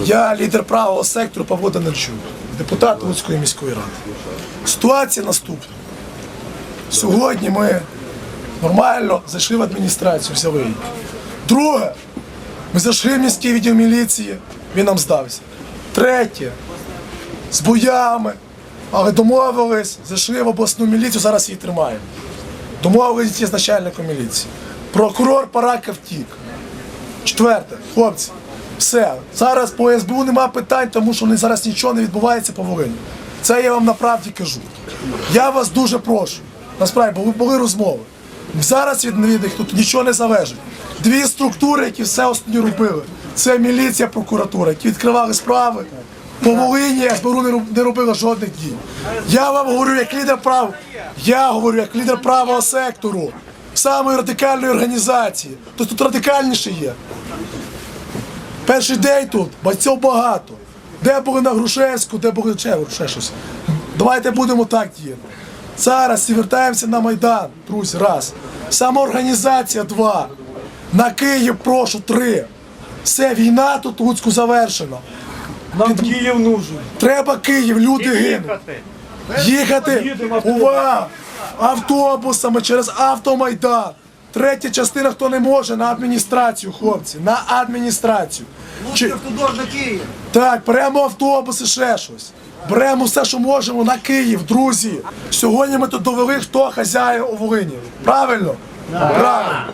Я лідер правого сектору Павло Данильчук, депутат Луцької міської ради. Ситуація наступна. Сьогодні ми нормально зайшли в адміністрацію, взяли її. Друге, ми зайшли в міський відділ міліції, він нам здався. Третє, з боями, але домовились, зайшли в обласну міліцію, зараз її тримаємо. Домовились з начальником міліції. Прокурор Парака втік. Четверте, хлопці, все. Зараз по СБУ нема питань, тому що зараз нічого не відбувається по Волині. Це я вам направді кажу. Я вас дуже прошу. Насправді, були, були розмови. Зараз від них тут нічого не залежить. Дві структури, які все останні робили. Це міліція, прокуратура, які відкривали справи. По Волині СБУ не робила жодних дій. Я вам говорю як лідер прав. Я говорю як лідер правого сектору, самої радикальної організації. То тут радикальніше є. Перший день тут, батьків багато. Де були на Грушевську, де були ще, ще щось. Давайте будемо так діяти. Зараз і вертаємося на Майдан, друзі, раз. Самоорганізація два. На Київ прошу три. Все, війна тут Луцьку завершена. Нам Київ нужен. Треба Київ, люди гинуть. Їхати, Їдемо увага, автобусами через автомайдан. Третя частина, хто не може, на адміністрацію, хлопці, на адміністрацію. Чи... художник Київ. Так, беремо автобуси, ще щось. Беремо все, що можемо на Київ, друзі. Сьогодні ми тут довели, хто хазяє у Волині. Правильно? Правильно.